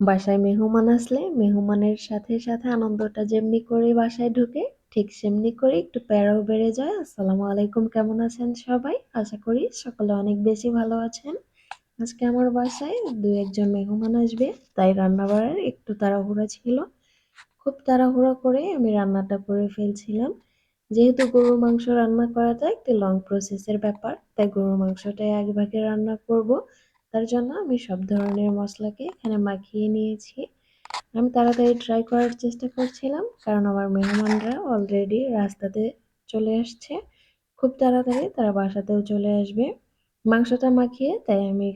বাসায় মেহমান আসলে মেহমানের সাথে সাথে আনন্দটা যেমনি করে বাসায় ঢুকে, ঠিক সেমনি করে একটু প্যারাও বেড়ে যায়। আসসালামু আলাইকুম, কেমন আছেন সবাই? আশা করি সকলে অনেক বেশি ভালো আছেন। আজকে আমার বাসায় দু একজন মেহমান আসবে, তাই রান্না বাড়ার একটু তাড়াহুড়া ছিল। খুব তাড়াহুড়ো করে আমি রান্নাটা করে ফেলছিলাম। যেহেতু গরুর মাংস রান্না করাটা একটি লং প্রসেসের ব্যাপার, তাই গরুর মাংসটাই আগে ভাগে রান্না করব। তার জন্য আমি সব ধরনের মশলাকে এখানে মাখিয়ে নিয়েছি। আমি তাড়াতাড়ি ট্রাই করার চেষ্টা করছিলাম, কারণ আমার মেহমানরা অলরেডি রাস্তাতে চলে আসছে। খুব তাড়াতাড়ি তারা বাসাতেও চলে আসবে। মাংসটা মাখিয়ে তাই আমি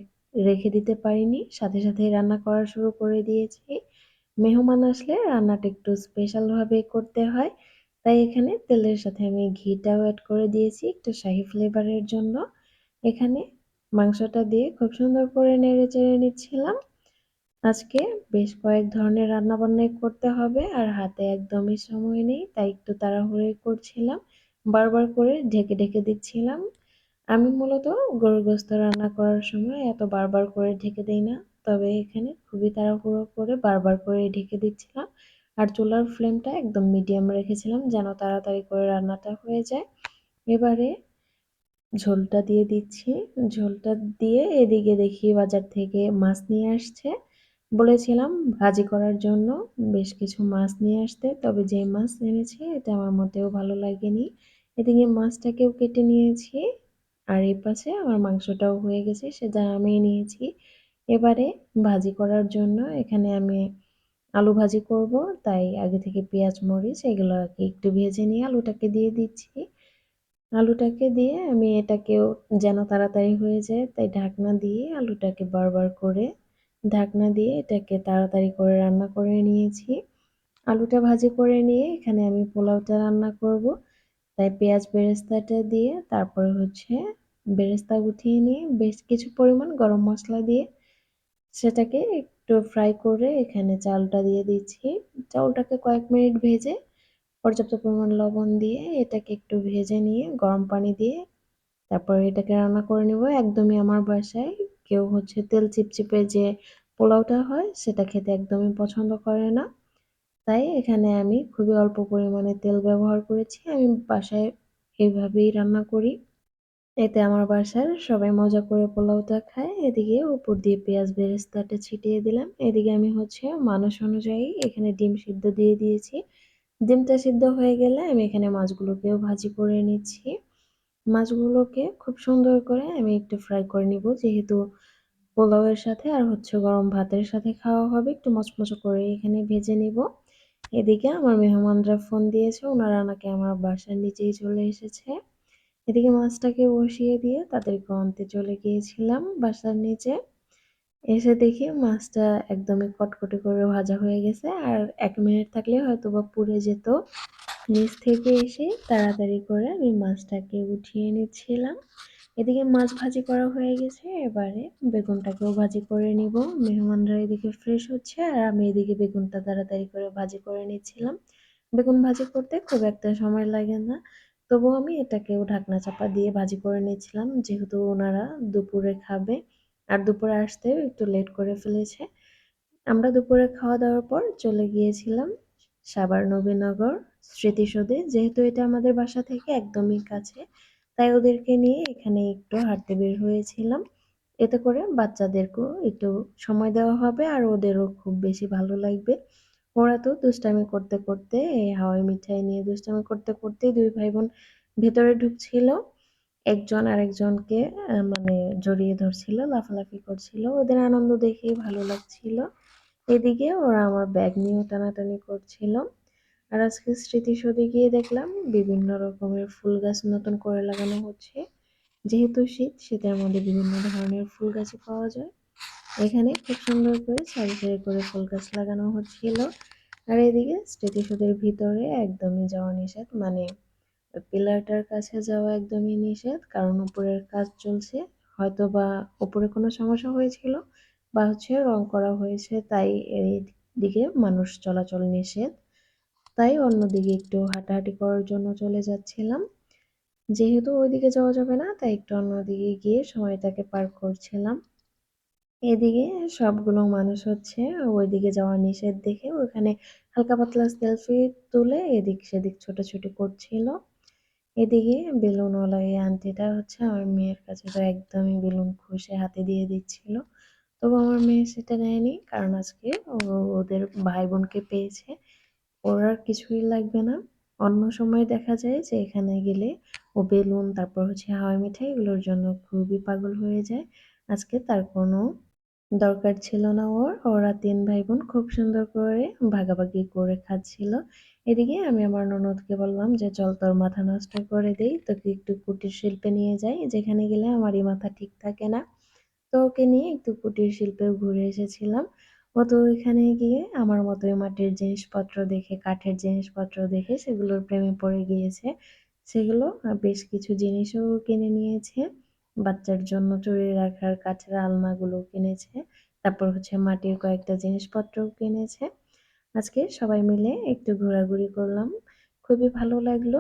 রেখে দিতে পারিনি, সাথে সাথেই রান্না করা শুরু করে দিয়েছি। মেহমান আসলে রান্নাটা একটু স্পেশালভাবে করতে হয়, তাই এখানে তেলের সাথে আমি ঘিটাও অ্যাড করে দিয়েছি, একটু শাহি ফ্লেভারের জন্য। এখানে মাংসটা দিয়ে খুব সুন্দর করে নেড়ে চেড়ে নিচ্ছিলাম। আজকে বেশ কয়েক ধরনের রান্নাবান্নাই করতে হবে আর হাতে একদমই সময় নেই, তাই একটু তাড়াহুড়োই করছিলাম, বারবার করে ঢেকে ঢেকে দিচ্ছিলাম। আমি মূলত গরুর গোস্ত রান্না করার সময় এত বারবার করে ঢেকে দিই না, তবে এখানে খুবই তাড়াহুড়ো করে বারবার করে ঢেকে দিচ্ছিলাম আর চুলার ফ্লেমটা একদম মিডিয়াম রেখেছিলাম যেন তাড়াতাড়ি করে রান্নাটা হয়ে যায়। এবারে ঝোলটা দিয়ে দিচ্ছি। ঝোলটা দিয়ে এদিকে দেখি বাজার থেকে মাছ নিয়ে আসছে। বলেছিলাম ভাজি করার জন্য বেশ কিছু মাছ নিয়ে আসতে, তবে যে মাছ এনেছে এটা আমার মোটেও ভালো লাগেনি। এদিকে মাছটাকেও কেটে নিয়েছি আর এই পাশে আমার মাংসটাও হয়ে গেছে, সেটা আমি নিয়েছি। এবারে ভাজি করার জন্য এখানে আমি আলু ভাজি করব, তাই আগে থেকে পেঁয়াজ, মরিচ এগুলো একটু ভেজে নিয়ে আলুটাকে দিয়ে দিচ্ছি। আলুটাকে দিয়ে আমি এটাকেও যেন তাড়াতাড়ি হয়ে যায়, তাই ঢাকনা দিয়ে আলুটাকে বারবার করে ঢাকনা দিয়ে এটাকে তাড়াতাড়ি করে রান্না করে নিয়েছি। আলুটা ভাজি করে নিয়ে এখানে আমি পোলাওটা রান্না করব। তাই পেঁয়াজ বেরেস্তাটা দিয়ে তারপরে হচ্ছে বেরেস্তা উঠিয়ে নিয়ে বেশ কিছু পরিমাণ গরম মশলা দিয়ে সেটাকে একটু ফ্রাই করে এখানে চালটা দিয়ে দিচ্ছি। চাউলটাকে কয়েক মিনিট ভেজে পর্যাপ্ত পরিমাণ লবণ দিয়ে এটাকে একটু ভেজে নিয়ে, গরম পানি দিয়ে তারপর এটাকে রান্না করে নেব। একদমই আমার বাসায় কেউ হচ্ছে তেল চিপচিপে যে পোলাওটা হয় সেটা খেতে একদমই পছন্দ করে না। তাই এখানে আমি খুবই অল্প পরিমাণে তেল ব্যবহার করেছি। আমি বাসায় এইভাবেই রান্না করি। এতে আমার বাসার সবাই মজা করে পোলাওটা খায়। এদিকে উপর দিয়ে পেঁয়াজ বেরেস্তাটা ছিটিয়ে দিলাম। এদিকে আমি হচ্ছে মানুষ অনুযায়ী এখানে ডিম সিদ্ধ দিয়ে দিয়েছি। ডিমটা সিদ্ধ হয়ে গেলে আমি এখানে মাছগুলোকেও ভাজি করে নিচ্ছি। মাছগুলোকে খুব সুন্দর করে আমি একটু ফ্রাই করে নিব, যেহেতু পোলাওয়ের সাথে আর হচ্ছে গরম ভাতের সাথে খাওয়া হবে, একটু মচমচো করে এখানে ভেজে নিব। এদিকে আমার মেহমানরা ফোন দিয়েছে, ওনারা নাকি আমার বাসার নিচেই চলে এসেছে। এদিকে মাছটাকে বসিয়ে দিয়ে তাদেরকে আনতে চলে গিয়েছিলাম বাসার নিচে। এসে দেখি মাছটা একদমই কটকটে করে ভাজা হয়ে গেছে। আর এক মিনিট থাকলে হয়তো বা পুড়ে যেত। নিচ থেকে এসে তাড়াতাড়ি করে আমি মাছটাকে উঠিয়ে নিচ্ছিলাম। এদিকে মাছ ভাজি করা হয়ে গেছে। এবারে বেগুনটাকেও ভাজি করে নিব। মেহমানরা এদিকে ফ্রেশ হচ্ছে আর আমি এদিকে বেগুনটা তাড়াতাড়ি করে ভাজি করে নিচ্ছিলাম। বেগুন ভাজি করতে খুব একটা সময় লাগে না। তবু আমি এটাকেও ঢাকনা চাপা দিয়ে ভাজি করে নিচ্ছিলাম। যেহেতু ওনারা দুপুরে খাবে। আর দুপুরে আসতেও একটু লেট করে ফেলেছে। আমরা দুপুরে খাওয়া দাওয়ার পর চলে গিয়েছিলাম সাবার নবীনগর স্মৃতিসৌধে। যেহেতু এটা আমাদের বাসা থেকে একদমই কাছে, তাই ওদেরকে নিয়ে এখানে একটু হাঁটতে বের হয়েছিলাম। এতে করে বাচ্চাদেরকেও একটু সময় দেওয়া হবে আর ওদেরও খুব বেশি ভালো লাগবে। ওরা তো দুষ্টামি করতে করতে এই হাওয়াই মিঠাই নিয়ে দুষ্টামি করতে করতেই দুই ভাই বোন ভেতরে ঢুকছিল। একজন আরেকজনকে মানে জড়িয়ে ধরছিল, লাফালাফি করছিল। ওদের আনন্দ দেখেই ভালো লাগছিল। এদিকে ওরা আমার ব্যাগ নিয়েও টানাটানি করছিল। আর আজকে স্মৃতিসৌধে গিয়ে দেখলাম বিভিন্ন রকমের ফুল গাছ নতুন করে লাগানো হচ্ছে। যেহেতু শীত, শীতের মধ্যে বিভিন্ন ধরনের ফুল গাছই পাওয়া যায়। এখানে খুব সুন্দর করে সারি সারি করে ফুল গাছ লাগানো হচ্ছিল। আর এদিকে স্মৃতিসৌধের ভিতরে একদমই যাওয়া নিষেধ মানে পিলারটার কাছে যাওয়া একদমই নিষেধ, কারণ উপরের কাজ চলছে। হয়তো বা উপরে কোনো সমস্যা হয়েছিল বা হচ্ছে রং করা হয়েছে, তাই এই দিকে মানুষ চলাচল নিষেধ। তাই অন্যদিকে একটু হাঁটাহাঁটি করার জন্য চলে যাচ্ছিলাম। যেহেতু ওইদিকে যাওয়া যাবে না, তাই একটু অন্যদিকে গিয়ে সময়টাকে পার করছিলাম। এদিকে সবগুলো মানুষ হচ্ছে ওইদিকে যাওয়া নিষেধ দেখে ওখানে হালকা পাতলা সেলফি তুলে এদিক সেদিক ছোটাছুটি করছিল। এদিকে বেলুনওয়ালা এই আন্টিটা হচ্ছে আমার মেয়ের কাছে তো একদমই বেলুন খুশে হাতে দিয়ে দিচ্ছিল। তবু আমার মেয়ে সেটা নেয়নি কারণ আজকে ওদের ভাই বোনকে পেয়েছে। ওর আর কিছুই লাগবে না। অন্য সময় দেখা যায় যে এখানে গেলে ও বেলুন, তারপর হচ্ছে হাওয়াই মিঠাই এগুলোর জন্য খুবই পাগল হয়ে যায়। আজকে তার কোনো দরকার ছিল না ওর। ওরা তিন ভাই বোন খুব সুন্দর করে ভাগাভাগি করে খাচ্ছিল। এদিকে আমি আমার ননদকে বললাম যে, চল তোর মাথা নষ্ট করে দেই, তোকে একটু কুটির শিল্পে নিয়ে যাই। যেখানে গেলে আমারই মাথা ঠিক থাকে না। তো ওকে নিয়ে একটু কুটির শিল্পেও ঘুরে এসেছিলাম। ও তো ওইখানে গিয়ে আমার মতোই মাটির জিনিসপত্র দেখে, কাঠের জিনিসপত্র দেখে সেগুলোর প্রেমে পড়ে গিয়েছে। সেগুলো বেশ কিছু জিনিসও কিনে নিয়েছে। বাচ্চার জন্য চুরি রাখার কাঠের আলনাগুলো কিনেছে। তারপর হচ্ছে মাটির কয়েকটা জিনিসপত্র কিনেছে। আজকে সবাই মিলে একটু ঘোরাঘুরি করলাম। খুবই ভালো লাগল।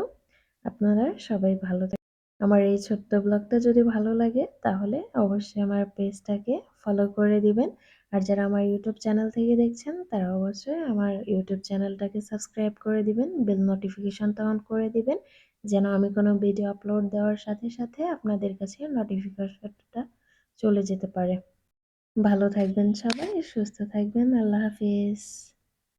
আপনারা সবাই ভালো থাকেন আমার এই ছোট্ট ব্লগটা যদি ভালো লাগে, তাহলে অবশ্যই আমার পেজটাকে ফলো করে দিবেন। আর যারা আমার ইউটিউব চ্যানেল থেকে দেখছেন, তারা অবশ্যই আমার ইউটিউব চ্যানেলটাকে সাবস্ক্রাইব করে দিবেন বেল নোটিফিকেশনটা অন করে দিবেন, যেন আমি কোনো ভিডিও আপলোড দেওয়ার সাথে সাথে আপনাদের কাছে নোটিফিকেশনটা চলে যেতে পারে। ভালো থাকবেন সবাই, সুস্থ থাকবেন, আল্লাহ হাফিজ।